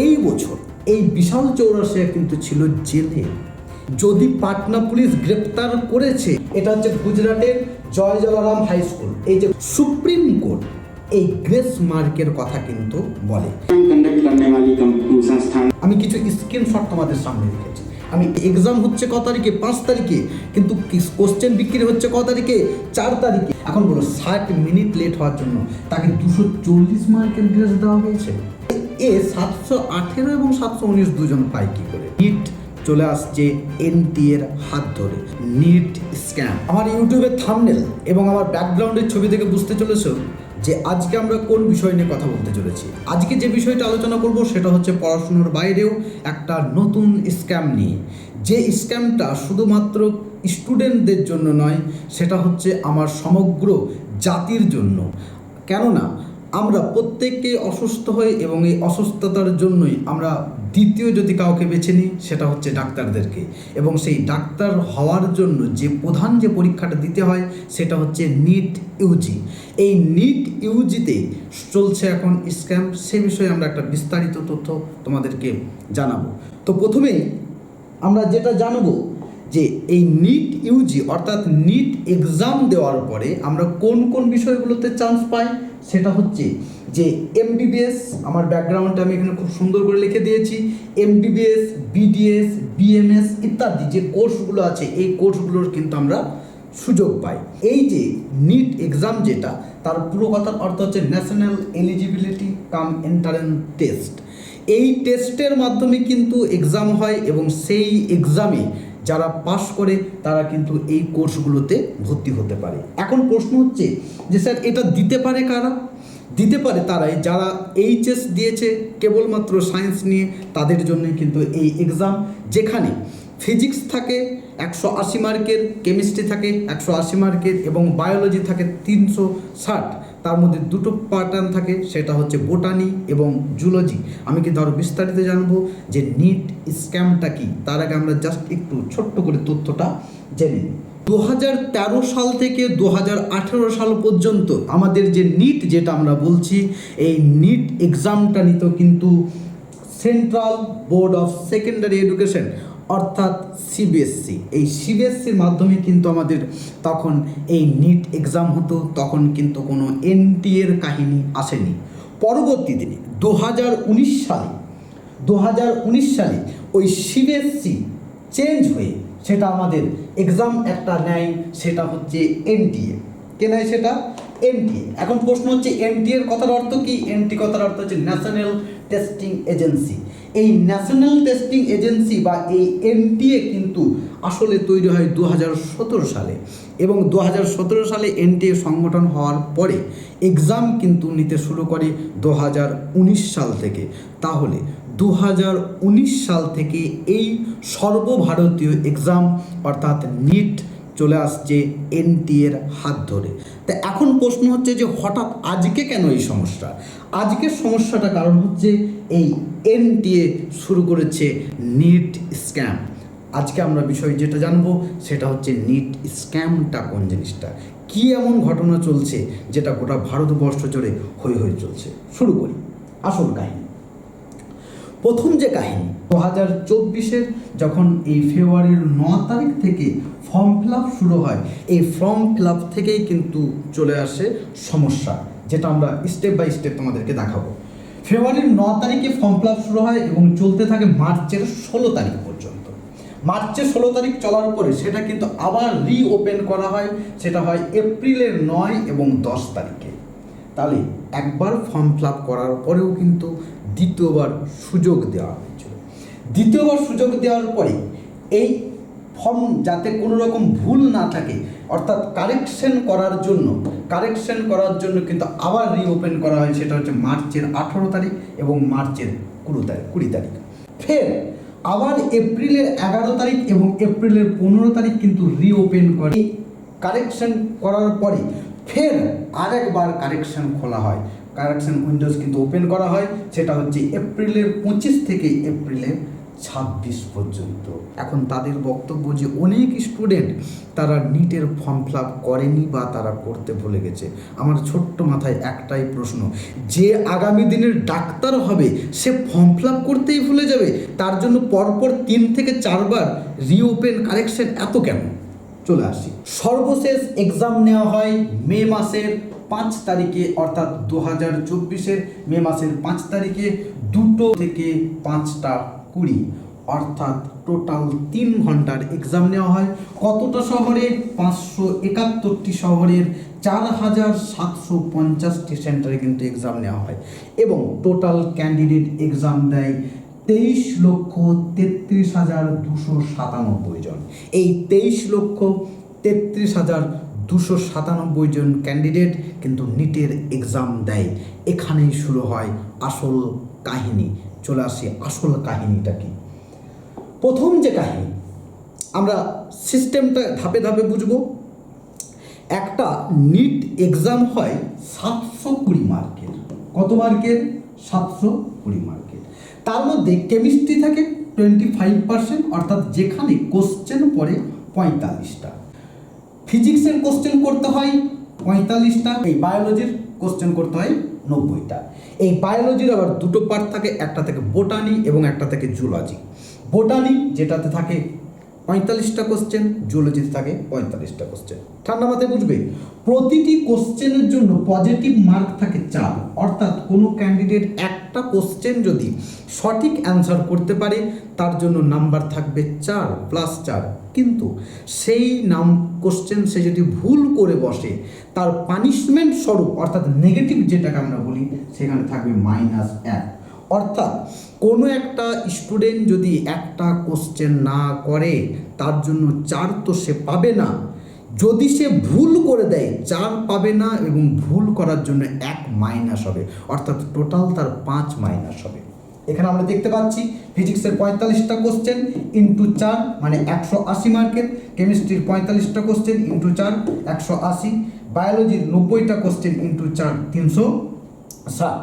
এই বছর এই বিশাল চৌরাশিয়া কিন্তু ছিল জেলে। যদি পাটনা পুলিশ গ্রেপ্তার করেছে, এটা হচ্ছে গুজরাটের জয় জলারাম হাই স্কুল। এই যে সুপ্রিম কোর্ট এই গ্রেস মার্কের কথা কিন্তু বলে। আমি কিছু স্ক্রিনশট তোমাদের সামনে রেখেছি। আমি এক্সাম হচ্ছে ক তারিখে? পাঁচ তারিখে। কিন্তু কোশ্চেন বিক্রি হচ্ছে ক তারিখে? চার তারিখে। এখন বলো, ষাট মিনিট লেট হওয়ার জন্য তাকে দুশো চল্লিশ মার্কের গ্রেস দেওয়া হয়েছে? এ সাতশো আঠেরো এবং সাতশো উনিশ দুজন পায় কি করে? নিট চলে আসছে এনটি এর হাত ধরে। নিট স্ক্যাম আমার ইউটিউবের থামনেল এবং আমার ব্যাকগ্রাউন্ডের ছবি থেকে বুঝতে চলেছ যে আজকে আমরা কোন বিষয় নিয়ে কথা বলতে চলেছি। আজকে যে বিষয়টা আলোচনা করব সেটা হচ্ছে পড়াশুনোর বাইরেও একটা নতুন স্ক্যাম নিয়ে। যে স্ক্যামটা শুধুমাত্র স্টুডেন্টদের জন্য নয়, সেটা হচ্ছে আমার সমগ্র জাতির জন্য। কেননা আমরা প্রত্যেককে অসুস্থ হই এবং এই অসুস্থতার জন্যই আমরা দ্বিতীয় যদি কাউকে বেছে নিই, সেটা হচ্ছে ডাক্তারদেরকে। এবং সেই ডাক্তার হওয়ার জন্য যে প্রধান যে পরীক্ষাটা দিতে হয়, সেটা হচ্ছে নিট ইউজি। এই নিট ইউজিতে চলছে এখন স্ক্যাম। সে বিষয়ে আমরা একটা বিস্তারিত তথ্য তোমাদেরকে জানাব। তো প্রথমেই আমরা যেটা জানব যে এই নিট ইউজি অর্থাৎ নিট এক্সাম দেওয়ার পরে আমরা কোন কোন বিষয়গুলোতে চান্স পাই সেটা হচ্ছে যে এমবিবিএস আমার ব্যাকগ্রাউন্ডটা আমি এখানে খুব সুন্দর করে লিখে দিয়েছি। এমবিবিএস বিডিএস বিএমএস ইত্যাদি যে কোর্সগুলো আছে, এই কোর্সগুলোর কিন্তু আমরা সুযোগ পাই। এই যে নিট এক্সাম যেটা, তার পুরো কথার অর্থ হচ্ছে national eligibility cum entrance test এই টেস্টের মাধ্যমে কিন্তু এক্সাম হয় এবং সেই এক্সামে যারা পাশ করে, তারা কিন্তু এই কোর্সগুলোতে ভর্তি হতে পারে। এখন প্রশ্ন হচ্ছে যে, স্যার, এটা দিতে পারে কারা? দিতে পারে তারাই। যারা এইচএস দিয়েছে, কেবলমাত্র সায়েন্স নিয়ে, তাদের জন্য কিন্তু এই এক্সাম যেখানে ফিজিক্স থাকে, একশো আশি মার্কের কেমিস্ট্রি থাকে, একশো আশি মার্কের এবং বায়োলজি থাকে তিনশো ষাট। তার মধ্যে দুটো প্যাটার্ন থাকে, সেটা হচ্ছে বোটানি এবং জুলজি আমি কিন্তু আরও বিস্তারিত জানব যে নিট স্ক্যামটা কি? তার আগে আমরা জাস্ট একটু ছোট্ট করে তথ্যটা জেনে দু তেরো সাল থেকে দু আঠেরো সাল পর্যন্ত আমাদের যে নিট যেটা আমরা বলছি, এই নিট এক্সামটা নিত কিন্তু central board of secondary education অর্থাৎ সিবিএসসি এই সিবিএসসির মাধ্যমে কিন্তু আমাদের তখন এই নিট এক্সাম হতো, তখন কিন্তু কোনো এনটিএর কাহিনী আসেনি। পরবর্তী দিনে দু হাজার উনিশ সালে দু হাজার উনিশ সালে ওই সিবিএসসি চেঞ্জ হয়ে সেটা আমাদের এক্সাম একটা নেয়, সেটা হচ্ছে এনটিএ কে নেয় সেটা? এনটিএ এখন প্রশ্ন হচ্ছে এনটিএ এর কথার অর্থ কি? এনটি কথার অর্থ হচ্ছে ন্যাশনাল টেস্টিং এজেন্সি এই ন্যাশনাল টেস্টিং এজেন্সি বা এই এনটিএ কিন্তু আসলে তৈরি হয় দু হাজার সতেরো সালে এবং দু হাজার সতেরো সালে এনটিএ সংগঠন হওয়ার পরে এক্সাম কিন্তু নিতে শুরু করে দু হাজার উনিশ সাল থেকে। তাহলে দু হাজার উনিশ সাল থেকে এই সর্বভারতীয় এক্সাম অর্থাৎ নিট চলে আসছে এনটিএর হাত ধরে। তা এখন প্রশ্ন হচ্ছে যে হঠাৎ আজকে কেন এই সমস্যা? আজকের সমস্যাটা কারণ হচ্ছে এই এনটিএ শুরু করেছে নিট স্ক্যাম আজকে আমরা বিষয় যেটা জানব সেটা হচ্ছে নিট স্ক্যামটা কোন জিনিসটা? কী এমন ঘটনা চলছে যেটা গোটা ভারতবর্ষ জুড়ে হয়ে হয়ে চলছে? শুরু করি। আসল কাহিনী। প্রথম যে কাহিনী, দু হাজার চব্বিশের যখন এই ফেব্রুয়ারির ন তারিখ থেকে ফর্ম ফিল আপ শুরু হয়। এই ফর্ম ফিল আপ থেকেই কিন্তু চলে আসে সমস্যা, যেটা আমরা স্টেপ বাই স্টেপ তোমাদেরকে দেখাবো। ফেব্রুয়ারির ন তারিখে ফর্ম ফিল আপ শুরু হয় এবং চলতে থাকে মার্চের ষোলো তারিখ পর্যন্ত। মার্চের ষোলো তারিখ চলার পরে সেটা কিন্তু আবার রিওপেন করা হয়, সেটা হয় এপ্রিলের নয় এবং দশ তারিখে। তাহলে একবার ফর্ম ফিল আপ করার পরেও কিন্তু দ্বিতীয়বার সুযোগ দেওয়া হয়েছিল। দ্বিতীয়বার সুযোগ দেওয়ার পরে এই ফর্ম যাতে কোনো রকম ভুল না থাকে, অর্থাৎ কারেকশন করার জন্য কারেকশন করার জন্য কিন্তু আবার রিওপেন করা হয়, সেটা হচ্ছে মার্চের আঠেরো তারিখ এবং মার্চের কুড়ি তারিখ কুড়ি তারিখ। ফের আবার এপ্রিলের এগারো তারিখ এবং এপ্রিলের পনেরো তারিখ কিন্তু রিওপেন করে। কারেকশন করার পরে ফের আরেকবার কারেকশন খোলা হয়। কারেকশন উইন্ডোজ কিন্তু ওপেন করা হয়, সেটা হচ্ছে এপ্রিলের পঁচিশ থেকে এপ্রিলের ছাব্বিশ পর্যন্ত। এখন তাদের বক্তব্য যে অনেক স্টুডেন্ট তারা নিটের ফর্ম ফিল করেনি বা তারা করতে ভুলে গেছে। আমার ছোট্ট মাথায় একটাই প্রশ্ন, যে আগামী দিনের ডাক্তার হবে, সে ফর্ম ফিল করতেই ভুলে যাবে। তার জন্য পরপর তিন থেকে চারবার রিওপেন কারেকশন এত কেন? চলে আসি। সর্বশেষ এক্সাম নেওয়া হয় মে মাসের পাঁচ তারিখে, অর্থাৎ দু হাজার চব্বিশের মে মাসের পাঁচ তারিখে দুটো থেকে পাঁচটা কুড়ি, অর্থাৎ টোটাল তিন ঘণ্টার এক্সাম নেওয়া হয়। কতটা শহরে? পাঁচশো একাত্তরটি শহরের চার হাজার সাতশো পঞ্চাশটি সেন্টারে কিন্তু এক্সাম নেওয়া হয়। এবং টোটাল ক্যান্ডিডেট এক্সাম দেয় তেইশ লক্ষ তেত্রিশ হাজার দুশো সাতানব্বই জন। এই তেইশ লক্ষ তেত্রিশ হাজার দুশো সাতানব্বই জন ক্যান্ডিডেট কিন্তু নিটের এক্সাম দেয়। এখানেই শুরু হয় আসল কাহিনী। চলে আসি আসল কাহিনীটা কি? প্রথম যে কাহিনী, আমরা সিস্টেমটা ধাপে ধাপে বুঝব। একটা নিট এক্সাম হয় সাতশো কুড়ি মার্কের। কত মার্কের? সাতশো কুড়ি মার্কের। তার মধ্যে কেমিস্ট্রি থাকে টোয়েন্টি ফাইভ পার্সেন্ট অর্থাৎ যেখানে কোশ্চেন পড়ে পঁয়তাল্লিশটা। ফিজিক্সের কোশ্চেন করতে হয় পঁয়তাল্লিশটা, এই বায়োলজির কোশ্চেন করতে হয় নব্বইটা। এই বায়োলজির আবার দুটো পার্ট থাকে, একটা থেকে বোটানি এবং একটা থেকে জুলজি বোটানি যেটাতে থাকে পঁয়তাল্লিশটা কোশ্চেন জুলজিতে থাকে পঁয়তাল্লিশটা কোশ্চেন ঠান্ডা মাথায় বুঝবে? প্রতিটি কোশ্চেনের জন্য পজিটিভ মার্ক থাকে চার। অর্থাৎ কোনো ক্যান্ডিডেট একটা কোশ্চেন যদি সঠিক অ্যান্সার করতে পারে, তার জন্য নাম্বার থাকবে চার প্লাস চার। কিন্তু সেই নাম কোশ্চেন সে যদি ভুল করে বসে, তার পানিশমেন্ট স্বরূপ, অর্থাৎ নেগেটিভ যেটাকে আমরা বলি, সেখানে থাকবে মাইনাস এক। অর্থাৎ কোনো একটা স্টুডেন্ট যদি একটা কোশ্চেন না করে, তার জন্য চার তো সে পাবে না। যদি সে ভুল করে দেয়, চার পাবে না এবং ভুল করার জন্য এক মাইনাস হবে। অর্থাৎ টোটাল তার পাঁচ মাইনাস হবে। এখানে আমরা দেখতে পাচ্ছি ফিজিক্সের পঁয়তাল্লিশটা কোশ্চেন ইন্টু চার মানে একশো আশি মার্কের। কেমিস্ট্রির পঁয়তাল্লিশটা কোশ্চেন ইন্টু চার, একশো আশি। বায়োলজির নব্বইটা কোশ্চেন ইন্টু চার, তিনশো ষাট।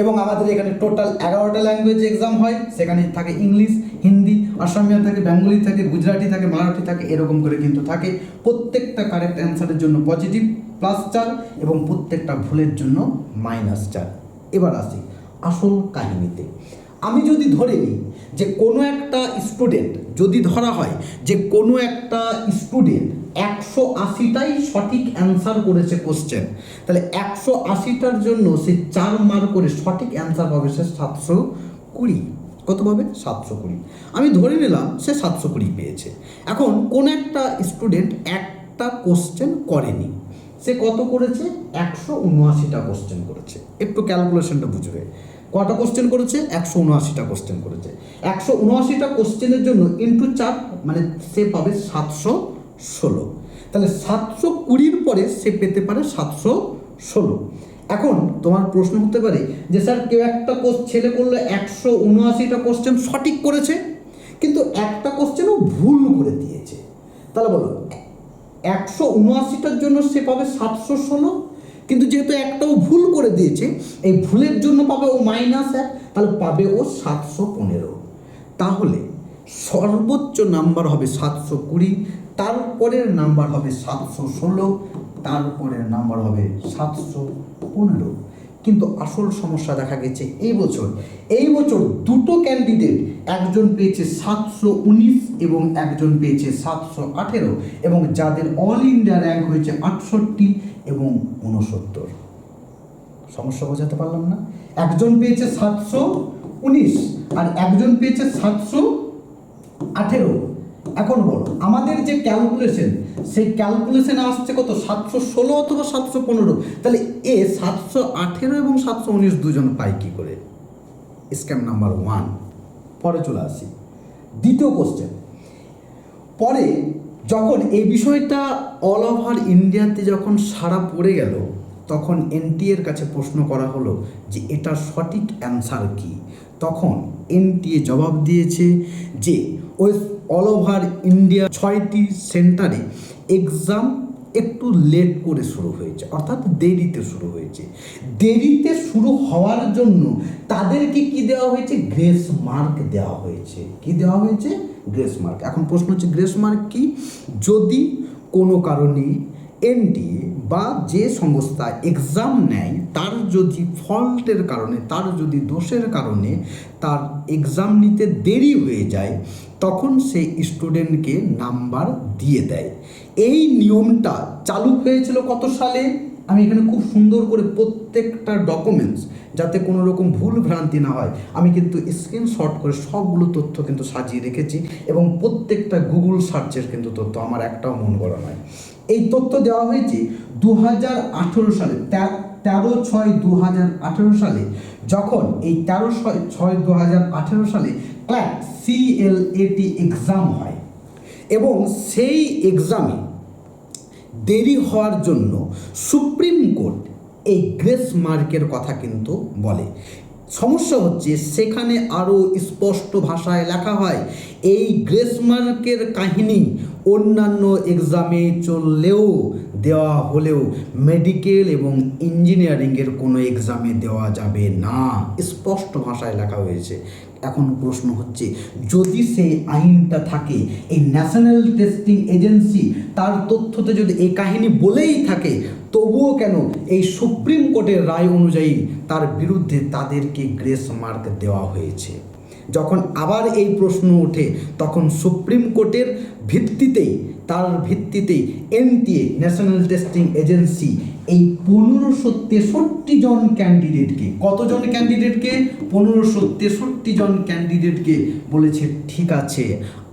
এবং আমাদের এখানে টোটাল এগারোটা ল্যাঙ্গুয়েজ এক্সাম হয়। সেখানে থাকে ইংলিশ হিন্দি আসামিয়া থাকে বেঙ্গলি থাকে গুজরাটি থাকে মারাঠি থাকে, এরকম করে কিন্তু থাকে। প্রত্যেকটা কারেক্ট অ্যান্সারের জন্য পজিটিভ প্লাস চার, এবং প্রত্যেকটা ভুলের জন্য মাইনাস চার। এবার আসি আসল কাহিনীতে। আমি যদি ধরে নিই যে কোনো একটা স্টুডেন্ট যদি ধরা হয় যে কোনো একটা স্টুডেন্ট একশো আশিটাই সঠিক অ্যান্সার করেছে কোশ্চেন তাহলে একশো আশিটার জন্য সে চার মার করে সঠিক অ্যান্সার পাবে সে সাতশো কুড়ি। কত পাবে? সাতশো কুড়ি। আমি ধরে নিলাম সে সাতশো কুড়ি পেয়েছে। এখন কোন একটা স্টুডেন্ট একটা কোশ্চেন করেনি। সে কত করেছে? একশো উনআশিটা কোশ্চেন করেছে। একটু ক্যালকুলেশনটা বুঝবে কটা কোশ্চেন করেছে? একশো উনআশিটা কোশ্চেন করেছে। একশো উনআশিটা কোশ্চেনের জন্য ইন্টু চার মানে সে পাবে সাতশো ষোলো। তাহলে সাতশো কুড়ির পরে সে পেতে পারে সাতশো ষোলো। এখন তোমার প্রশ্ন হতে পারে যে, স্যার, কেউ একটা কোস ছেলে করল একশো উনআশিটা কোশ্চেন সঠিক করেছে, কিন্তু একটা কোশ্চেনও ভুল করে দিয়েছে। তাহলে বলো, একশো উনআশিটার জন্য সে পাবে সাতশো ষোলো, কিন্তু যেহেতু একটাও ভুল করে দিয়েছে, এই ভুলের জন্য পাবে ও মাইনাস এক, তাহলে পাবে ও সাতশো পনেরো। তাহলে সর্বোচ্চ নাম্বার হবে সাতশো কুড়ি, তারপরের নাম্বার হবে সাতশো ষোলো, তারপরের নাম্বার হবে সাতশো পনেরো। কিন্তু আসল সমস্যা দেখা গেছে এই বছর। এই বছর দুটো ক্যান্ডিডেট একজন পেয়েছে সাতশো উনিশ এবং একজন পেয়েছে সাতশো আঠেরো এবং যাদের অল ইন্ডিয়া র্যাঙ্ক হয়েছে আটষট্টি এবং উনসত্তর। সমস্যা বোঝাতে পারলাম না? একজন পেয়েছে সাতশো উনিশ আর একজন পেয়েছে সাতশো আঠেরো। এখন বল, আমাদের যে ক্যালকুলেশন সেই ক্যালকুলেশনে আসছে কত? সাতশো ষোলো অথবা সাতশো পনেরো। তাহলে এ সাতশো আঠেরো এবং সাতশো উনিশ দুজন পায় কী করে? স্ক্যাম নাম্বার ওয়ান পরে চলে আসি। দ্বিতীয় কোশ্চেন পরে যখন এই বিষয়টা অল ওভার ইন্ডিয়াতে যখন সারা পড়ে গেল, তখন এনটিএর কাছে প্রশ্ন করা হলো যে এটা সঠিক অ্যান্সার কি? তখন এনটিএ জবাব দিয়েছে যে ওয়েস্ট অল ওভার ইন্ডিয়া ছয়টি সেন্টারে এক্সাম একটু লেট করে শুরু হয়েছে, অর্থাৎ দেরিতে শুরু হয়েছে। দেরিতে শুরু হওয়ার জন্য তাদেরকে কি দেওয়া হয়েছে? গ্রেস মার্ক দেওয়া হয়েছে। কি দেওয়া হয়েছে? Grace mark. এখন প্রশ্ন হচ্ছে, গ্রেস মার্ক কি? যদি কোনো কারণে এনডিএ বা যে সংস্থা এক্সাম নেয়, তার যদি ফল্টের কারণে, তার যদি দোষের কারণে তার এক্সাম নিতে দেরি হয়ে যায়, তখন সে স্টুডেন্টকে নাম্বার দিয়ে দেয়। এই নিয়মটা চালু হয়েছিল কত সালে? আমি এখানে খুব সুন্দর করে প্রত্যেকটা ডকুমেন্টস যাতে কোনো রকম ভুল ভ্রান্তি না হয়, আমি কিন্তু স্ক্রিনশট করে সবগুলো তথ্য কিন্তু সাজিয়ে রেখেছি এবং প্রত্যেকটা গুগল সার্চের কিন্তু তথ্য, আমার একটাও মন করা নয়। এই তথ্য দেওয়া হয়েছে দু হাজার আঠেরো সালে তেরো ছয় দু সালে, যখন এই তেরো ছয় ছয় দু হাজার আঠেরো সালে ক্ল্যাট সিএলএটি এক্সাম হয়। এবং সেই এক্সামে দেরি হওয়ার জন্য সুপ্রিম কোর্ট এই গ্রেস মার্কের কথা কিন্তু বলে। সমস্যা হচ্ছে সেখানে আরও স্পষ্ট ভাষায় লেখা হয়, এই গ্রেস মার্কের কাহিনী অন্যান্য এক্সামে চললেও দেওয়া হলেও মেডিকেল এবং ইঞ্জিনিয়ারিংয়ের কোনো এক্সামে দেওয়া যাবে না। স্পষ্ট ভাষায় লেখা হয়েছে। এখন প্রশ্ন হচ্ছে, যদি সেই আইনটা থাকে, এই ন্যাশনাল টেস্টিং এজেন্সি তার তথ্যতে যদি এই কাহিনী বলেই থাকে, তবুও কেন এই সুপ্রিম কোর্টের রায় অনুযায়ী তার বিরুদ্ধে তাদেরকে গ্রেস মার্ক দেওয়া হয়েছে? যখন আবার এই প্রশ্ন ওঠে তখন সুপ্রিম কোর্টের ভিত্তিতেই তার ভিত্তিতেই এনটিএ ন্যাশনাল টেস্টিং এজেন্সি এই পনেরোশো তেষট্টি জন ক্যান্ডিডেটকে কতজন ক্যান্ডিডেটকে পনেরোশো তেষট্টি জন ক্যান্ডিডেটকে বলেছে, ঠিক আছে,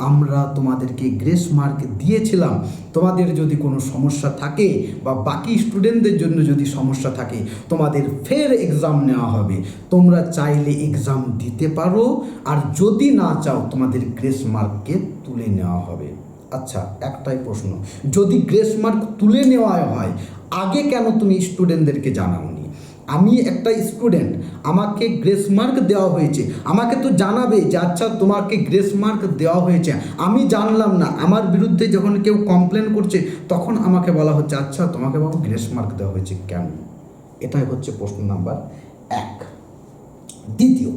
আমরা তোমাদেরকে গ্রেস মার্ক দিয়েছিলাম। তোমাদের যদি কোনো সমস্যা থাকে বা বাকি স্টুডেন্টদের জন্য যদি সমস্যা থাকে, তোমাদের ফের এক্সাম নেওয়া হবে। তোমরা চাইলে এক্সাম দিতে পারো, আর যদি না চাও, তোমাদের গ্রেস মার্ককে তুলে নেওয়া হবে। আচ্ছা একটাই প্রশ্ন। যদি গ্রেস মার্ক তুলে নেওয়া হয়, আগে কেন তুমি স্টুডেন্টদেরকে জানাওনি? আমি একটা স্টুডেন্ট, আমাকে গ্রেস মার্ক দেওয়া হয়েছে। আমাকে তো জানাবে যে আচ্ছা তোমাকে গ্রেস মার্ক দেওয়া হয়েছে। আমি জানলাম না। আমার বিরুদ্ধে যখন কেউ কমপ্লেন করছে, তখন আমাকে বলা হচ্ছে আচ্ছা তোমাকে বাবু গ্রেস মার্ক দেওয়া হয়েছে কেন? এটাই হচ্ছে প্রশ্ন নাম্বার এক। দ্বিতীয়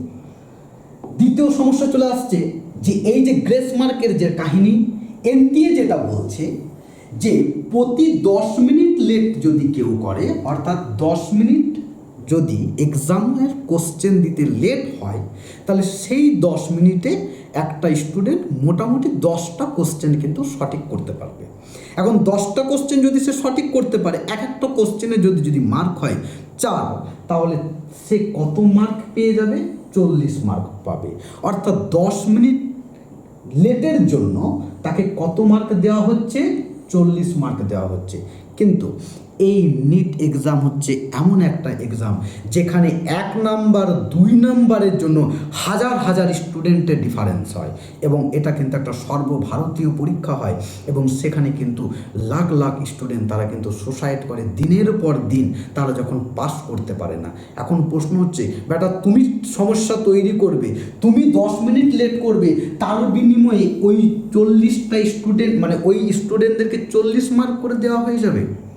দ্বিতীয় সমস্যা চলে আসছে যে, এই যে গ্রেস মার্কের যে কাহিনী এনটিএ যেটা বলছে যে প্রতি দশ মিনিট লেট যদি কেউ করে, অর্থাৎ দশ মিনিট যদি এক্সামের কোশ্চেন দিতে লেট হয়, তাহলে সেই দশ মিনিটে একটা স্টুডেন্ট মোটামুটি দশটা কোশ্চেন কিন্তু সঠিক করতে পারবে। এখন দশটা কোশ্চেন যদি সে সঠিক করতে পারে, এক একটা কোশ্চেনে যদি যদি মার্ক হয় চার, তাহলে সে কত মার্ক পেয়ে যাবে? চল্লিশ মার্ক পাবে। অর্থাৎ দশ মিনিট লেটের জন্য তাকে কত মার্ক দেওয়া হচ্ছে? চল্লিশ মার্ক দেওয়া হচ্ছে। কিন্তু এই নিট এক্সাম হচ্ছে এমন একটা এক্সাম যেখানে এক নাম্বার দুই নাম্বারের জন্য হাজার হাজার স্টুডেন্টের ডিফারেন্স হয় এবং এটা কিন্তু একটা সর্বভারতীয় পরীক্ষা হয় এবং সেখানে কিন্তু লাখ লাখ স্টুডেন্ট তারা কিন্তু সুসাইড করে দিনের পর দিন, তারা যখন পাস করতে পারে না। এখন প্রশ্ন হচ্ছে বেটা তুমি সমস্যা তৈরি করবে, তুমি দশ মিনিট লেট করবে, তার বিনিময়ে ওই চল্লিশটা স্টুডেন্ট মানে ওই স্টুডেন্টদেরকে চল্লিশ মার্ক করে দেওয়া হয়ে যাবে?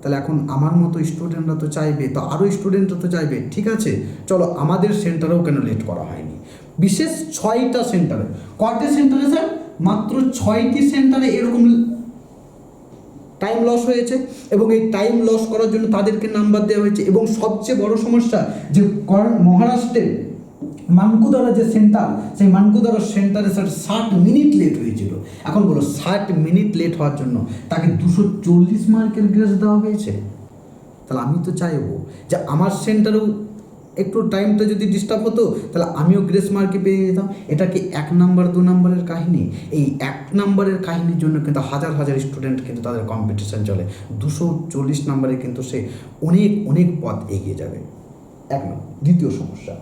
তাহলে এখন আমার মতো স্টুডেন্টরা তো চাইবে, তো আরও স্টুডেন্টরা তো চাইবে, ঠিক আছে? চলো আমাদের সেন্টারেও কেন লেট করা হয়নি? বিশেষ ছয়টা সেন্টারে। কয়টা সেন্টারে স্যার মাত্র ছয়টি সেন্টারে এরকম টাইম লস হয়েছে এবং এই টাইম লস করার জন্য তাদেরকে নাম্বার দেওয়া হয়েছে এবং সবচেয়ে বড় সমস্যা যে মহারাষ্ট্রের মানকুদারা যে সেন্টার সেই মানকুদারা সেন্টারে স্যার ষাট মিনিট লেট হয়েছিল। এখন বলো, ষাট মিনিট লেট হওয়ার জন্য তাকে দুশো চল্লিশ মার্কের গ্রেস দেওয়া হয়েছে? তাহলে আমি তো চাইব যে আমার সেন্টারেও একটু টাইমটা যদি ডিস্টার্ব হতো, তাহলে আমিও গ্রেস মার্কে পেয়ে যেতাম। এটা কি এক নাম্বার দু নাম্বারের কাহিনী? এই এক নাম্বারের কাহিনীর জন্য কিন্তু হাজার হাজার স্টুডেন্ট কিন্তু তাদের কম্পিটিশান চলে। দুশো চল্লিশ নাম্বারে কিন্তু সে অনেক অনেক পথ এগিয়ে যাবে। এক নম্বর। দ্বিতীয় সমস্যা।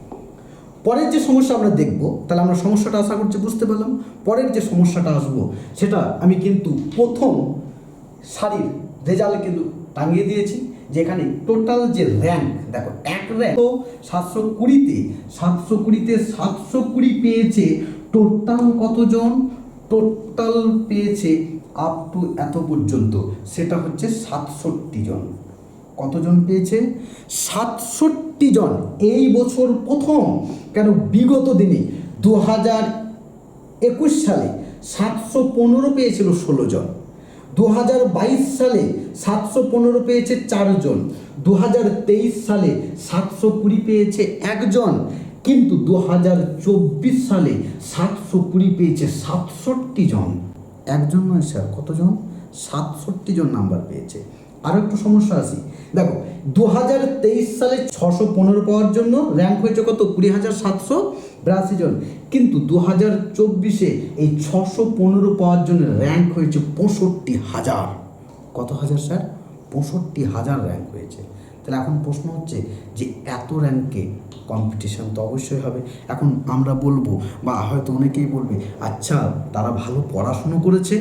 পরের যে সমস্যা আমরা দেখব, তাহলে আমরা সমস্যাটা আশা করছি বুঝতে পারলাম, পরের যে সমস্যাটা আসব, সেটা আমি কিন্তু প্রথম শাড়ির রেজাল্ট কিন্তু টাঙিয়ে দিয়েছি, যেখানে টোটাল যে র্যাঙ্ক, দেখো এক র্যাঙ্ক তো সাতশো কুড়িতে সাতশো কুড়িতে সাতশো কুড়ি পেয়েছে টোটাল কতজন? টোটাল পেয়েছে আপ টু এত পর্যন্ত, সেটা হচ্ছে সাতষট্টি জন। কতজন পেয়েছে? সাতষট্টি জন। এই বছর প্রথম, কেন বিগত দিনে দু হাজার একুশ সালে সাতশো পনেরো পেয়েছিল ষোলো জন। দু হাজার বাইশ সালে সাতশো পনেরো পেয়েছে চারজন দু হাজার তেইশ সালে সাতশো কুড়ি পেয়েছে একজন কিন্তু দু হাজার চব্বিশ সালে সাতশো কুড়ি পেয়েছে সাতষট্টি জন। একজন নয় স্যার, কতজন? সাতষট্টি জন নাম্বার পেয়েছে। আরও একটু সমস্যা আছে। দেখো দু হাজার তেইশ সালে ছশো পনেরো পাওয়ার জন্য র্যাঙ্ক হয়েছে কত? কুড়ি হাজার সাতশো বিরাশি জন। কিন্তু দু হাজার চব্বিশে এই ছশো পনেরো পাওয়ার জন্য র্যাঙ্ক হয়েছে পঁয়ষট্টি হাজার। কত হাজার স্যার? পঁয়ষট্টি হাজার র্যাঙ্ক হয়েছে। তাহলে এখন প্রশ্ন হচ্ছে যে এত র্যাঙ্কে কম্পিটিশান তো অবশ্যই হবে। এখন আমরা বলব, বা হয়তো অনেকেই বলবে আচ্ছা তারা ভালো পড়াশুনো করেছে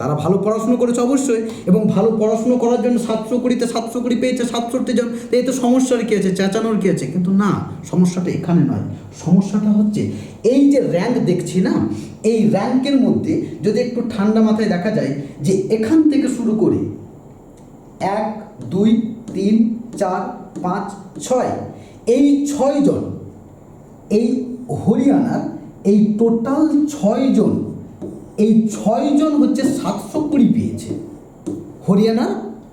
তারা ভালো পড়াশুনো করেছে অবশ্যই, এবং ভালো পড়াশুনো করার জন্য সাতশো কুড়িতে সাতশো কুড়ি পেয়েছে, সাতষট্টি জন তো এই তো সমস্যার কী আছে, চেঁচানোর কী আছে? কিন্তু না, সমস্যাটা এখানে নয়। সমস্যাটা হচ্ছে, এই যে র্যাঙ্ক দেখছি না, এই র্যাঙ্কের মধ্যে যদি একটু ঠান্ডা মাথায় দেখা যায় যে এখান থেকে শুরু করে এক, দুই, তিন, চার, পাঁচ, ছয়, এই ছয়জন এই হরিয়ানার এই টোটাল ছয়জন এই ছয়জন হচ্ছে সাতশো কুড়ি পেয়েছে। হরিয়ানা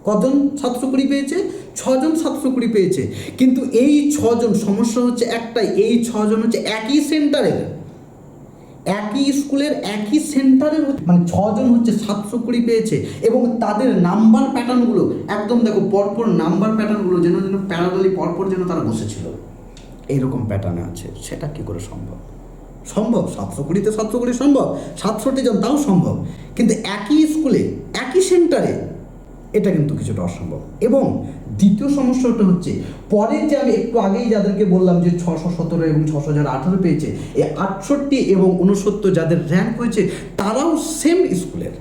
কজন সাতশো কুড়ি পেয়েছে? ছজন সাতশো কুড়ি পেয়েছে। কিন্তু এই ছজন, সমস্যা হচ্ছে একটাই, এই ছজন হচ্ছে একই সেন্টারের। একই স্কুলের, একই সেন্টারের মানে ছজন হচ্ছে সাতশো কুড়ি পেয়েছে এবং তাদের নাম্বার প্যাটার্নগুলো একদম দেখো, পরপর নাম্বার প্যাটার্নগুলো যেন যেন প্যারাডালি পরপর যেন তারা বসেছিল। এইরকম প্যাটার্নে আছে, সেটা কি করে সম্ভব? সম্ভব সাতশো কুড়িতে সাতশো কুড়ি সম্ভব, সাতষট্টি জন তাও সম্ভব। কিন্তু একই স্কুলে, একই সেন্টারে এটা কিন্তু কিছুটা অসম্ভব। এবং দ্বিতীয় সমস্যাটা হচ্ছে পরের যে আমি একটু আগেই যাদেরকে বললাম যে ছশো সতেরো এবং ছশো যারা আঠারো পেয়েছে, এই আটষট্টি এবং উনসত্তর যাদের র্যাঙ্ক হয়েছে, তারাও সেম স্কুলের।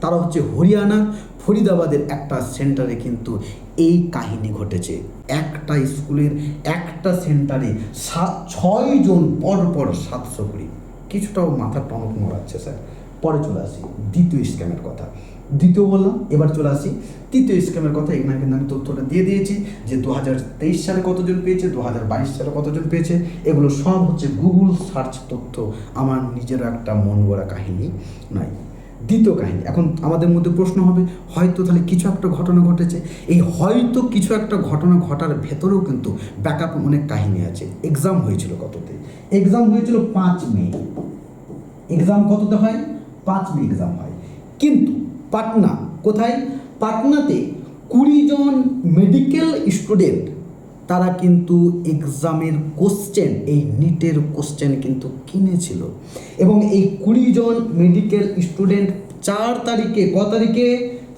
তারা হচ্ছে হরিয়ানা, ফরিদাবাদের একটা সেন্টারে কিন্তু এই কাহিনী ঘটেছে। একটা স্কুলের একটা সেন্টারে সাত ছয় জন পর পর সাতশো কুড়ি। কিছুটাও মাথার টনক মরাচ্ছে স্যার। পরে চলে আসি দ্বিতীয় স্ক্যামের কথা। দ্বিতীয় বললাম, এবার চলে আসি তৃতীয় স্ক্যামের কথা। এখানে কিন্তু আমি তথ্যটা দিয়ে দিয়েছি যে দু হাজার তেইশ সালে কতজন পেয়েছে দু হাজার বাইশ সালে কতজন পেয়েছে, এগুলো সব হচ্ছে গুগল সার্চ তথ্য। আমার নিজের একটা মন গড়া কাহিনী নয় দ্বিতীয় কাহিনী। এখন আমাদের মধ্যে প্রশ্ন হবে, হয়তো তাহলে কিছু একটা ঘটনা ঘটেছে। এই হয়তো কিছু একটা ঘটনা ঘটার ভেতরেও কিন্তু ব্যাকআপ অনেক কাহিনী আছে। এক্সাম হয়েছিল কততে? এক্সাম হয়েছিল পাঁচ মে। এক্সাম কততে হয়? পাঁচ মে এক্সাম হয়। কিন্তু পাটনা কোথায়? পাটনাতে কুড়ি জন মেডিকেল স্টুডেন্ট তারা কিন্তু এক্সামের কোশ্চেন এই নিটের কোশ্চেন কিন্তু কিনেছিল। এবং এই কুড়ি জন মেডিকেল স্টুডেন্ট চার তারিখে, ক তারিখে?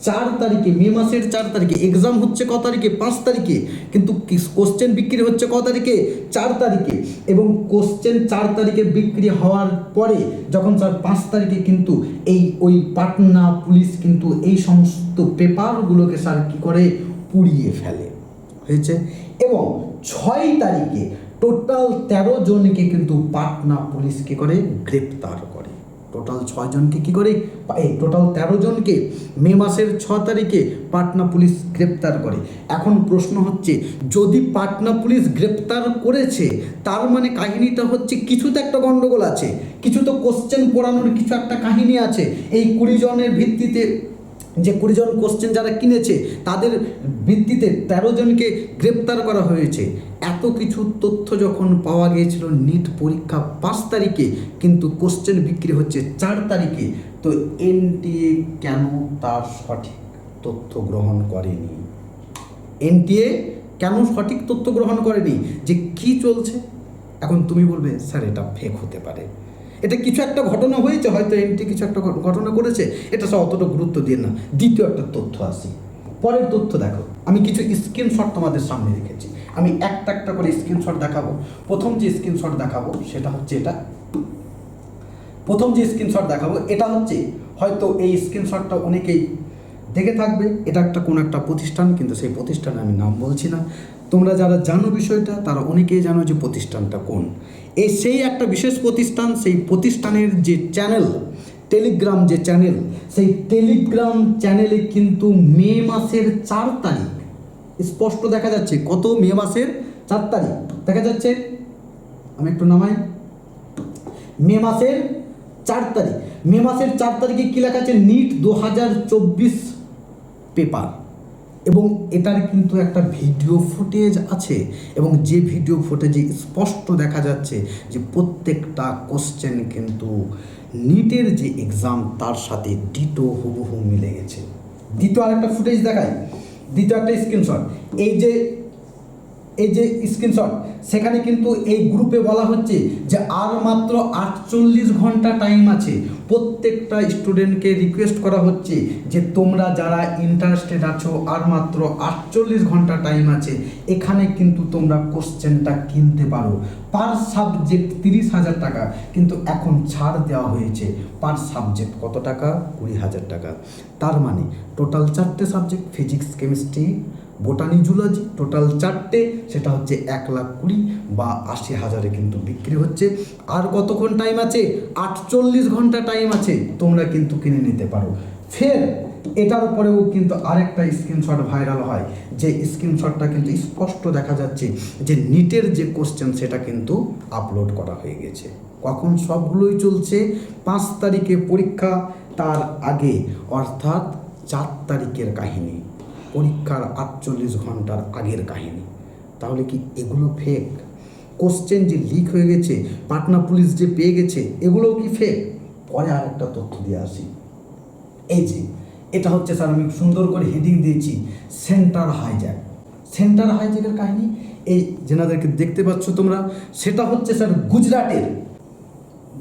চার তারিখে, মে মাসের চার তারিখে। এক্সাম হচ্ছে ক তারিখে? পাঁচ তারিখে। কিন্তু কোশ্চেন বিক্রি হচ্ছে ক তারিখে? চার তারিখে। এবং কোশ্চেন চার তারিখে বিক্রি হওয়ার পরে, যখন স্যার পাঁচ তারিখে কিন্তু এই ওই পাটনা পুলিশ কিন্তু এই সমস্ত পেপারগুলোকে স্যার কী করে পুড়িয়ে ফেলে। হয়েছে? এবং ছয় তারিখে টোটাল তেরো জনকে কিন্তু পাটনা পুলিশ কী করে? গ্রেপ্তার করে। টোটাল ছয় জনকে কী করে? এই টোটাল তেরো জনকে মে মাসের ছ তারিখে পাটনা পুলিশ গ্রেপ্তার করে। এখন প্রশ্ন হচ্ছে, যদি পাটনা পুলিশ গ্রেপ্তার করেছে, তার মানে কাহিনীটা হচ্ছে কিছু তো একটা গণ্ডগোল আছে, কিছু তো কোশ্চেন পড়ানোর কিছু একটা কাহিনী আছে। এই কুড়ি জনের ভিত্তিতে যে কুড়ি জন কোশ্চেন যারা কিনেছে, তাদের ভিত্তিতে তেরো জনকে গ্রেপ্তার করা হয়েছে। এত কিছু তথ্য যখন পাওয়া গিয়েছিল নিট পরীক্ষা পাঁচ তারিখে, কিন্তু কোশ্চেন বিক্রি হচ্ছে চার তারিখে। তো এনটিএ কেন তার সঠিক তথ্য গ্রহণ করেনি? এনটিএ কেন সঠিক তথ্য গ্রহণ করেনি? যে কি চলছে? এখন তুমি বলবে, স্যার, এটা ফেক হতে পারে। এটা কিছু একটা ঘটনা হয়েছে, হয়তো এনটি কিছু একটা ঘট- ঘটনা করেছে এটা সব অতটা গুরুত্ব দিয়ে না। দ্বিতীয় একটা তথ্য আসি পরের তথ্য দেখো। আমি কিছু স্ক্রিনশট তোমাদের সামনে রেখেছি। আমি একটা একটা করে স্ক্রিনশট দেখাবো। প্রথম যে স্ক্রিনশট দেখাবো, সেটা হচ্ছে এটা। প্রথম যে স্ক্রিনশট দেখাবো, এটা হচ্ছে, হয়তো এই স্ক্রিনশটটা অনেকেই দেখে থাকবে। এটা একটা কোনো একটা প্রতিষ্ঠান, কিন্তু সেই প্রতিষ্ঠানে আমি নাম বলছি না। তোমরা যারা জানো বিষয়টা, তারা অনেকেই জানো যে প্রতিষ্ঠানটা কোন। এই সেই একটা বিশেষ প্রতিষ্ঠান, সেই প্রতিষ্ঠানের যে চ্যানেল টেলিগ্রাম যে চ্যানেল সেই টেলিগ্রাম চ্যানেলে কিন্তু মে মাসের চার তারিখ, স্পষ্ট দেখা যাচ্ছে। কত? মে মাসের চার তারিখ। দেখা যাচ্ছে, আমি একটু নামাই। মে মাসের চার তারিখ। মে মাসের চার তারিখে কী লেখা আছে? নিট দু হাজার চব্বিশ পেপার এবং এটার কিন্তু একটা ভিডিও ফুটেজ আছে এবং যে ভিডিও ফুটেজে স্পষ্ট দেখা যাচ্ছে যে প্রত্যেকটা কোশ্চেন কিন্তু নিটের যে এক্সাম তার সাথে ডিটো হুবহু মিলে গেছে। দ্বিতীয় আরেকটা ফুটেজ দেখাই। দ্বিতীয় একটা স্ক্রিনশট এই যে এই যে স্ক্রিনশট সেখানে কিন্তু এই গ্রুপে বলা হচ্ছে যে আর মাত্র আটচল্লিশ ঘণ্টা টাইম আছে। প্রত্যেকটা স্টুডেন্টকে রিকোয়েস্ট করা হচ্ছে যে তোমরা যারা ইন্টারেস্টেড আছো, আর মাত্র আটচল্লিশ ঘণ্টা টাইম আছে, এখানে কিন্তু তোমরা কোশ্চেনটা কিনতে পারো। পার সাবজেক্ট তিরিশ হাজার টাকা, কিন্তু এখন ছাড় দেওয়া হয়েছে। পার সাবজেক্ট কত টাকা? কুড়ি হাজার টাকা। তার মানে টোটাল চারটে subject physics chemistry botany zoology, total চারটে, সেটা হচ্ছে এক লাখ কুড়ি বা আশি হাজারে কিন্তু বিক্রি হচ্ছে। আর কতক্ষণ টাইম আছে? আটচল্লিশ ঘণ্টা টাইম আছে, তোমরা কিন্তু কিনে নিতে পারো। ফের, এটার উপরেও কিন্তু আরেকটা স্ক্রিনশট ভাইরাল হয়, যে স্ক্রিনশটটা কিন্তু স্পষ্ট দেখা যাচ্ছে যে নিটের যে কোশ্চেন সেটা কিন্তু আপলোড করা হয়ে গেছে। কখন সবগুলোই চলছে? পাঁচ তারিখে পরীক্ষা, তার আগে, অর্থাৎ চার তারিখের কাহিনী। পরীক্ষার আটচল্লিশ ঘণ্টার আগের কাহিনী। তাহলে কি এগুলো ফেক কোশ্চেন যে লিক হয়ে গেছে, পাটনা পুলিশ যে পেয়ে গেছে, এগুলোও কি ফেক পরে আরেকটা তথ্য দিয়ে আসি। এই যে, এটা হচ্ছে স্যার আমি সুন্দর করে হেডিং দিয়েছি সেন্টার হাইজ্যাক সেন্টার হাইজ্যাকের কাহিনী, এই যেনাদেরকে দেখতে পাচ্ছ তোমরা, সেটা হচ্ছে স্যার গুজরাটের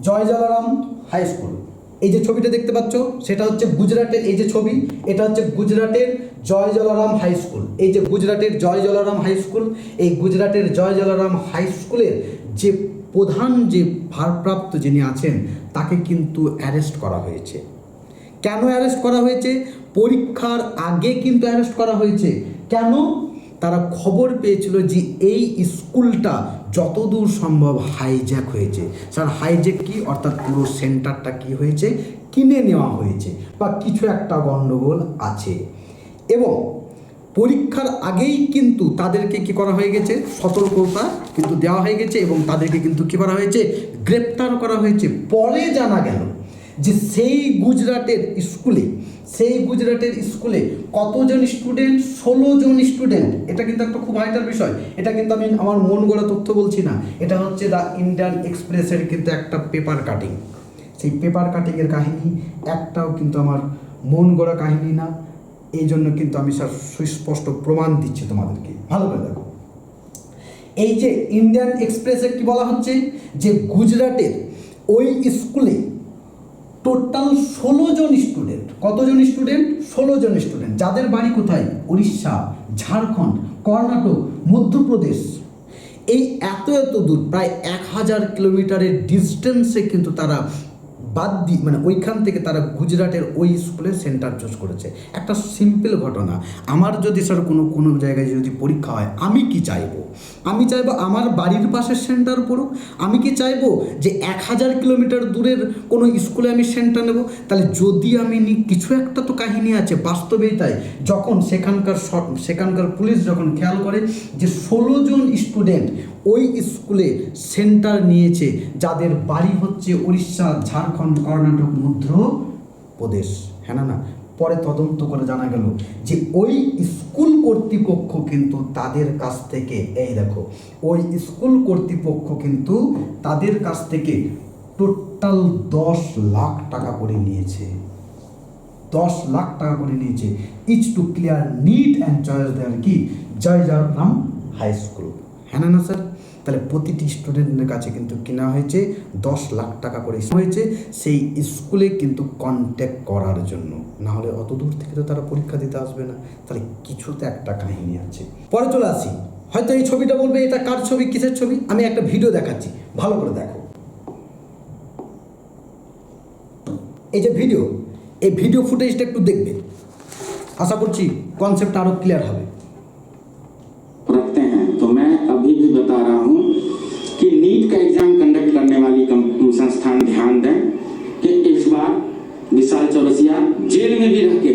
জয় জলারাম হাই স্কুল এই যে ছবিটা দেখতে পাচ্ছ, সেটা হচ্ছে গুজরাটের এই যে ছবি, এটা হচ্ছে গুজরাটের জয় জলারাম হাই স্কুল। এই যে গুজরাটের জয় জলারাম হাই স্কুল, এই গুজরাটের জয় জলারাম হাই স্কুলের যে প্রধান যে ভারপ্রাপ্ত যিনি আছেন, তাকে কিন্তু অ্যারেস্ট করা হয়েছে। কেন অ্যারেস্ট করা হয়েছে? পরীক্ষার আগে কিন্তু অ্যারেস্ট করা হয়েছে। কেন? তারা খবর পেয়েছিল যে এই স্কুলটা যতদূর সম্ভব হাইজ্যাক হয়েছে। স্যার হাইজ্যাক কি? অর্থাৎ পুরো সেন্টারটা কি হয়েছে? কিনে নেওয়া হয়েছে বা কিছু একটা গণ্ডগোল আছে। এবং পরীক্ষার আগেই কিন্তু তাদেরকে কি করা হয়ে গেছে? সতর্কতা কিন্তু দেওয়া হয়ে গেছে এবং তাদেরকে কিন্তু কি করা হয়েছে? গ্রেপ্তার করা হয়েছে। পরে জানা গেল যে সেই গুজরাটের স্কুলে সেই গুজরাটের স্কুলে কতজন স্টুডেন্ট ষোলো জন স্টুডেন্ট এটা কিন্তু একটা খুব হাইটার বিষয়। এটা কিন্তু আমি আমার মন গড়া তথ্য বলছি না। এটা হচ্ছে দ্য ইন্ডিয়ান এক্সপ্রেসের কিন্তু একটা পেপার কাটিং সেই পেপার কাটিংয়ের কাহিনী একটাও কিন্তু আমার মন গড়া কাহিনী না। এই জন্য কিন্তু আমি স্যার সুস্পষ্ট প্রমাণ দিচ্ছি তোমাদেরকে। ভালো করে দেখো। এই যে ইন্ডিয়ান এক্সপ্রেসে কি বলা হচ্ছে? যে গুজরাটের ওই স্কুলে টোটাল ষোলো জন স্টুডেন্ট। কতজন স্টুডেন্ট? ষোলো জন স্টুডেন্ট। যাদের বাড়ি কোথায়? উড়িষ্যা, ঝাড়খণ্ড, কর্ণাটক, মধ্যপ্রদেশ। এই এত এত দূর, প্রায় এক হাজার কিলোমিটারের ডিস্টেন্সে কিন্তু তারা বাদ দি মানে ওইখান থেকে তারা গুজরাটের ওই স্কুলে সেন্টার চুজ করেছে। একটা সিম্পল ঘটনা। আমার যদি স্যার কোনো কোনো জায়গায় যদি পরীক্ষা হয়, আমি কি চাইব? আমি চাইব আমার বাড়ির পাশের সেন্টার পড়ুক। আমি কি চাইব যে এক হাজার কিলোমিটার দূরের কোনো স্কুলে আমি সেন্টার নেব? তাহলে যদি আমি নি, কিছু একটা তো কাহিনী আছে, বাস্তবেই তাই। যখন সেখানকার সেখানকার পুলিশ যখন খেয়াল করে যে ষোলো জন স্টুডেন্ট ওই স্কুলে সেন্টার নিয়েছে, যাদের বাড়ি হচ্ছে উড়িষ্যা, ঝাড়খণ্ড, কর্ণাটক মধ্যপ্রদেশ হ্যাঁ না না? পরে তদন্ত করে জানা গেল যে ওই স্কুল কর্তৃপক্ষ কিন্তু তাদের কাছ থেকে, এই দেখো, ওই স্কুল কর্তৃপক্ষ কিন্তু তাদের কাছ থেকে টোটাল দশ লাখ টাকা করে নিয়েছে। দশ লাখ টাকা করে নিয়েছে। Each to clear NEET and choice there কি? জয় জয়রাম হাই স্কুল হ্যাঁ না স্যার তাহলে প্রতিটি স্টুডেন্টের কাছে কিন্তু কেনা হয়েছে দশ লাখ টাকা করে হয়েছে সেই স্কুলে কিন্তু কন্ট্যাক্ট করার জন্য। না হলে অত দূর থেকে তো তারা পরীক্ষা দিতে আসবে না। তাহলে কিছুতে একটা কাহিনী আছে। পরে চলে আসি। হয়তো এই ছবিটা বলবে, এটা কার ছবি, কিসের ছবি? আমি একটা ভিডিও দেখাচ্ছি। ভালো করে দেখো। এই যে ভিডিও এই ভিডিও ফুটেজটা একটু দেখবে। আশা করছি কনসেপ্ট আরও ক্লিয়ার হবে। नीट का एग्ज़ाम कंडक्ट करने वाली संस्थान ध्यान दें कि इस बार विशाल चौरसिया जेल में भी रह के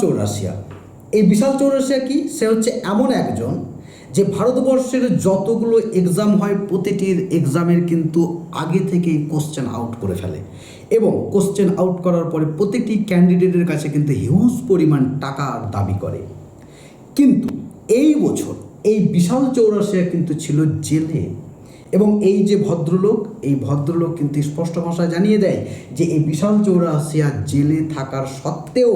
চৌরাশিয়া। এই বিশাল চৌরাশিয়া কি? সে হচ্ছে এমন একজন যে ভারতবর্ষের যতগুলো এক্সাম হয়, প্রতিটির এক্সামের কিন্তু আগে থেকেই কোশ্চেন আউট করে ফেলে। এবং কোশ্চেন আউট করার পরে প্রতিটি ক্যান্ডিডেটের কাছে কিন্তু হিউজ পরিমাণ টাকার দাবি করে। কিন্তু এই বছর এই বিশাল চৌরাশিয়া কিন্তু ছিল জেলে। এবং এই যে ভদ্রলোক, এই ভদ্রলোক কিন্তু স্পষ্ট ভাষায় জানিয়ে দেয় যে এই বিশাল চৌরাশিয়া জেলে থাকার সত্ত্বেও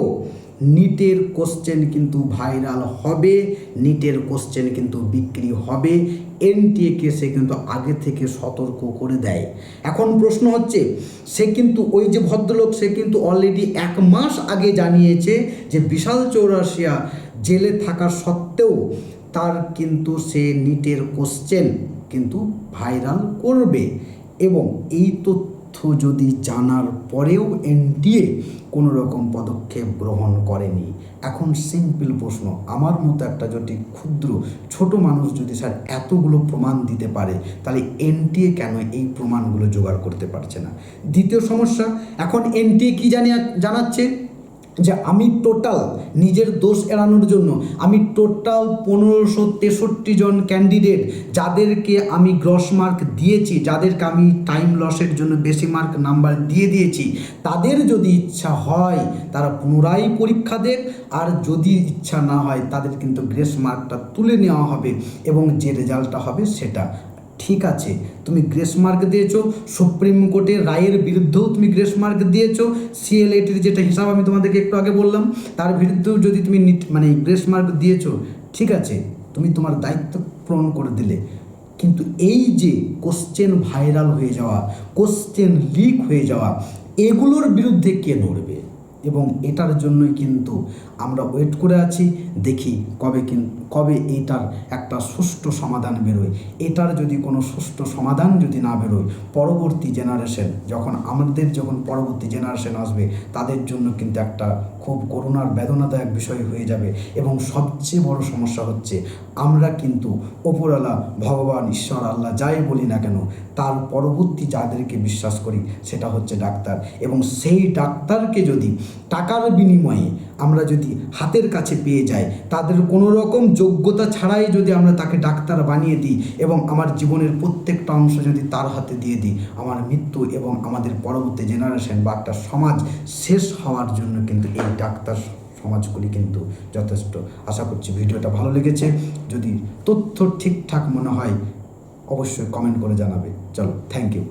নিটের কোশ্চেন কিন্তু ভাইরাল হবে, নিটের কোশ্চেন কিন্তু বিক্রি হবে এনটিএকে সে কিন্তু আগে থেকে সতর্ক করে দেয়। এখন প্রশ্ন হচ্ছে, সে কিন্তু ওই যে ভদ্রলোক, সে কিন্তু অলরেডি এক মাস আগে জানিয়েছে যে বিশাল চৌরাশিয়া জেলে থাকা সত্ত্বেও তার কিন্তু সে নিটের কোশ্চেন কিন্তু ভাইরাল করবে। এবং এই তথ্য যদি জানার পরেও এনটিএ কোনো রকম পদক্ষেপ গ্রহণ করেনি? এখন সিম্পল প্রশ্ন। আমার মতো একটা যদি ক্ষুদ্র, ছোট মানুষ যদি স্যার এতগুলো প্রমাণ দিতে পারে, তাহলে এনটিএ কেন এই প্রমাণগুলো জোগাড় করতে পারছে না? দ্বিতীয় সমস্যা, এখন এনটিএ কী জানিয়ে জানাচ্ছে? যে আমি টোটাল নিজের দোষ এড়ানোর জন্য, আমি টোটাল পনেরোশো তেষট্টি জন ক্যান্ডিডেট যাদেরকে আমি গ্রস মার্ক দিয়েছি, যাদেরকে আমি টাইম লসের জন্য বেশি মার্ক নাম্বার দিয়ে দিয়েছি, তাদের যদি ইচ্ছা হয় তারা পুনরায় পরীক্ষা দেখ আর যদি ইচ্ছা না হয় তাদের কিন্তু গ্রেস মার্কটা তুলে নেওয়া হবে এবং যে রেজাল্টটা হবে সেটা ঠিক আছে, তুমি গ্রেস মার্ক দিয়েছ, সুপ্রিম কোর্টের রায়ের বিরুদ্ধেও তুমি গ্রেস মার্ক দিয়েছ, সিএলএটির যেটা হিসাব আমি তোমাদেরকে একটু আগে বললাম, তার বিরুদ্ধেও যদি তুমি মানে গ্রেস মার্ক দিয়েছ, ঠিক আছে, তুমি তোমার দায়িত্ব পূরণ করে দিলে। কিন্তু এই যে কোশ্চেন ভাইরাল হয়ে যাওয়া কোশ্চেন লিক হয়ে যাওয়া, এগুলোর বিরুদ্ধে কে লড়বে? এবং এটার জন্যই কিন্তু আমরা ওয়েট করে আছি, দেখি কবে কিন, কবে এইটার একটা সুষ্ঠু সমাধান বেরোয়। এটার যদি কোনো সুষ্ঠু সমাধান যদি না বেরোয়, পরবর্তী জেনারেশন যখন আমাদের যখন পরবর্তী জেনারেশন আসবে, তাদের জন্য কিন্তু একটা খুব করুণার, বেদনাদায়ক বিষয় হয়ে যাবে। এবং সবচেয়ে বড় সমস্যা হচ্ছে, আমরা কিন্তু ওপরওয়ালা ভগবান, ঈশ্বর, আল্লাহ যাই বলি না কেন, তার পরবর্তী যাদেরকে বিশ্বাস করি, সেটা হচ্ছে ডাক্তার। এবং সেই ডাক্তারকে যদি টাকার বিনিময়ে আমরা যদি হাতের কাছে পেয়ে যাই, তাদের কোনো রকম যোগ্যতা ছাড়াই যদি আমরা তাকে ডাক্তার বানিয়ে দিই এবং আমার জীবনের প্রত্যেকটা অংশ যদি তার হাতে দিয়ে দিই, আমার মৃত্যু এবং আমাদের পরবর্তী জেনারেশন বা একটা সমাজ শেষ হওয়ার জন্য কিন্তু এই ডাক্তার সমাজগুলি কিন্তু যথেষ্ট। আশা করছি ভিডিওটা ভালো লেগেছে। যদি তথ্য ঠিকঠাক মনে হয়, অবশ্যই কমেন্ট করে জানাবে। চলো থ্যাংক ইউ